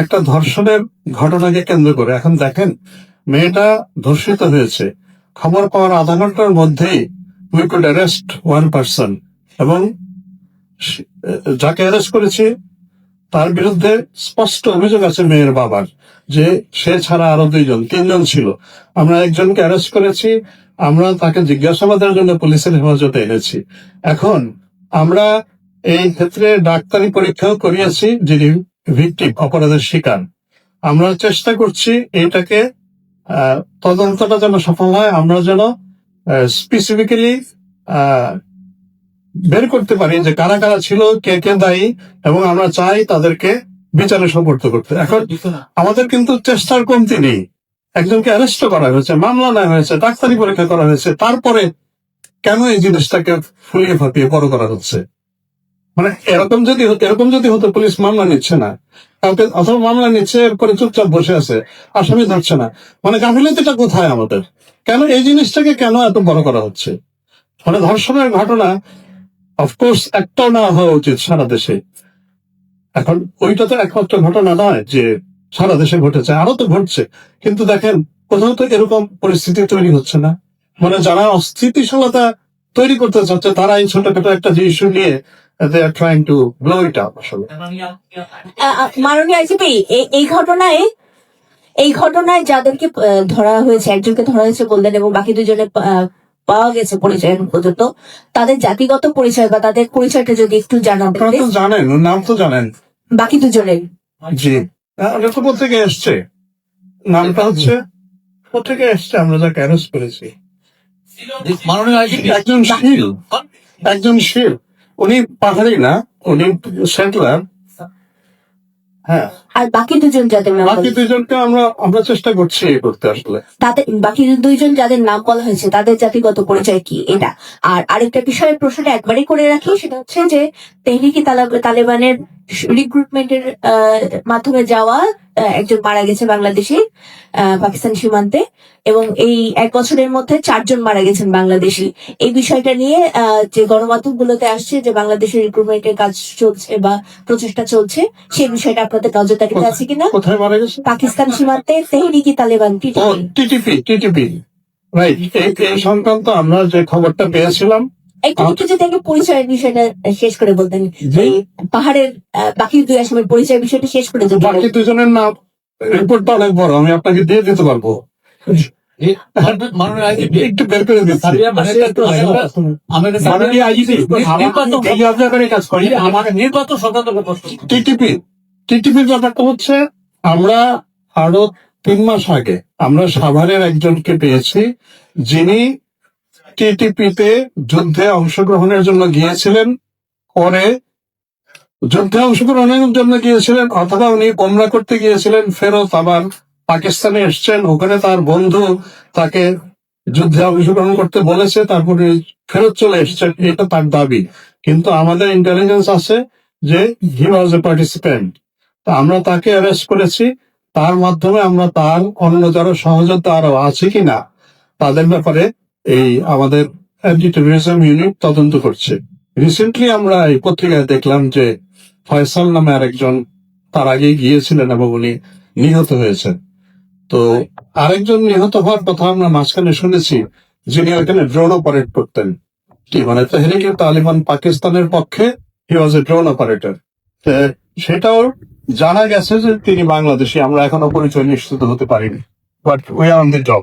একটা ধর্ষণের ঘটনাকে কেন্দ্র করে। এখন দেখেন, মেয়েটা ধর্ষিত হয়েছে। খবর পাওয়ার আধা ঘণ্টার মধ্যেই we could arrest one person এবং যাকে অ্যারেস্ট করেছি, তার বিরুদ্ধে স্পষ্ট অভিযোগ আছে মেয়ের বাবার, যে সে ছাড়া আরও দুইজন, তিনজন ছিল। আমরা একজনকে অ্যারেস্ট করেছি, আমরা তাকে জিজ্ঞাসাবাদের জন্য পুলিশের হেফাজতে এনেছি। এখন আমরা এই ক্ষেত্রে ডাক্তারি পরীক্ষাও করিয়েছি, যিনি ভিকটিম অপরাধের শিকার। আমরা চেষ্টা করছি এটাকে তদন্তটা যেন সফল হয়, আমরা যেন স্পেসিফিক্যালি বের করতে পারি যে কারা কারা ছিল, কে কে দায়ী, এবং আমরা চাই তাদেরকে বিচারে সমর্থ করতে। এখন আমাদের কিন্তু চেষ্টার কমতি নেই। একজনকে অ্যারেস্ট করা হয়েছে, মামলা নেওয়া হয়েছে, ডাক্তারি পরীক্ষা করা হয়েছে, তারপরে কেন এই জিনিসটাকে ফুলিয়ে ফাঁপিয়ে বড় করা হচ্ছে? মানে এরকম যদি এরকম যদি হতো, পুলিশ মামলা নিচ্ছে না। কাউকে অথবা মামলা নিচ্ছে, এরপরে চুপচাপ বসে আছে, আসামি ধরছে না। মানে গাফিলতিটা কোথায় আমাদের? কেন এই জিনিসটাকে কেন এত বড় করা হচ্ছে? মানে ধর্ষণের ঘটনা অফকোর্স একটাও না হওয়া উচিত সারা দেশে। এখন ওইটা তো একমাত্র ঘটনা নয় যে সারা দেশে ঘটেছে আরও তো ঘটছে। কিন্তু দেখেন, কোথাও তো এরকম পরিস্থিতি তৈরি হচ্ছে না। মানে যারা অস্থিতিশীলতা তৈরি করতে চাচ্ছে তারা এই ছোটখাটো একটা ইস্যু নিয়ে they are trying to blow it up আসলে। মাননীয় আইসিপি এই ঘটনায় এই ঘটনায় যাদেরকে ধরা হয়েছে একজনকে ধরা হয়েছে বললেন এবং বাকি দুজনে আহ, পাওয়া গেছে পরিচয় পর্যন্ত তাদের জাতিগত পরিচয় বা তাদের পরিচয়টা যদি একটু জানেন ওর নাম তো জানেন। বাকি দুজনের। জি। ওটা তো কোথেকে এসছে। নামটা হচ্ছে কোথেকে এসছে আমরা যাকে অ্যারেস্ট করেছি। মাননীয় একজন শিল একজন শিল উনি পাহাড়ি না উনি সেন্টলার। হ্যাঁ। আর বাকি দুজন যাদের নাম বাকি দুজনকে আমরা আমরা চেষ্টা করছি এই করতে আসলে। তাদের বাকি দুইজন যাদের নাম বলা হয়েছে তাদের জাতিগত পরিচয় কি এটা? আর আরেকটা বিষয়ের প্রশ্নটা একবারই করে রাখি সেটা হচ্ছে যে তেহরিকি তালেবানের রিক্রুটমেন্টের মাধ্যমে যাওয়া একজন মারা গেছে বাংলাদেশি পাকিস্তান সীমান্তে এবং এই এক বছরের মধ্যে চারজন মারা গেছেন বাংলাদেশি। এই বিষয়টা নিয়ে আহ, যে গণমাধ্যমগুলোতে আসছে যে বাংলাদেশের রিক্রুটমেন্টের কাজ চলছে বা প্রচেষ্টা চলছে সেই বিষয়টা আপনাদের নজরদারিতে আছে কিনা? কোথায় মারা গেছে? পাকিস্তান সীমান্তে Tehrik Taliban? TTP. TTP right এই সংক্রান্ত আমরা যে খবরটা পেয়েছিলাম একটু যদি আগে পরিচয়ের বিষয়টা শেষ করে বলতেন। পাহাড়ের আহ, বাকি দুই আসামের পরিচয় বিষয়টা শেষ করে বাকি দুজনের নাম রিপোর্টটা অনেক বড় আমি আপনাকে দিয়ে দিতে পারব। আইজিপি একটু বের করে আমাদের নির্বাচন সংক্রান্ত টিটিপি। টিটিপির ব্যাপারটা হচ্ছে, আমরা আরও তিন মাস আগে আমরা সাভারের একজনকে পেয়েছি, যিনি টিটিপিতে যুদ্ধে অংশগ্রহণের জন্য গিয়েছিলেন, পরে যুদ্ধে অংশগ্রহণের জন্য গিয়েছিলেন, অথবা উনি ওমরা করতে গিয়েছিলেন, ফেরত আবার পাকিস্তানে এসছেন, ওখানে তার বন্ধু তাকে যুদ্ধে অংশগ্রহণ করতে বলেছে, তারপরে ফেরত চলে এসছেন, এটা তার দাবি। কিন্তু আমাদের ইন্টেলিজেন্স আছে যে হি ওয়াজ এ পার্টিসিপেন্ট আমরা তাকে অ্যারেস্ট করেছি। তার মাধ্যমে আমরা তার অন্য যারা সহযোদ্ধা আরও আছে কিনা, তাদের ব্যাপারে এই আমাদের ইউনিট তদন্ত করছে। রিসেন্টলি আমরা এই পত্রিকায় দেখলাম যে ফয়সাল নামে আরেকজন তার আগে গিয়েছিলেন এবং উনি নিহত হয়েছেন। তো আরেকজন নিহত হওয়ার কথা আমরা মাঝখানে শুনেছি, যিনি ওখানে ড্রোন অপারেট করতেন। কি মানে তেহরিকে তালিবান পাকিস্তানের পক্ষে? হি ওয়াজ এ ড্রোন অপারেটর সেটাও জানা গেছে যে তিনি বাংলাদেশে, আমরা এখনও পরিচয় নিশ্চিত হতে পারিনি। But we are on the job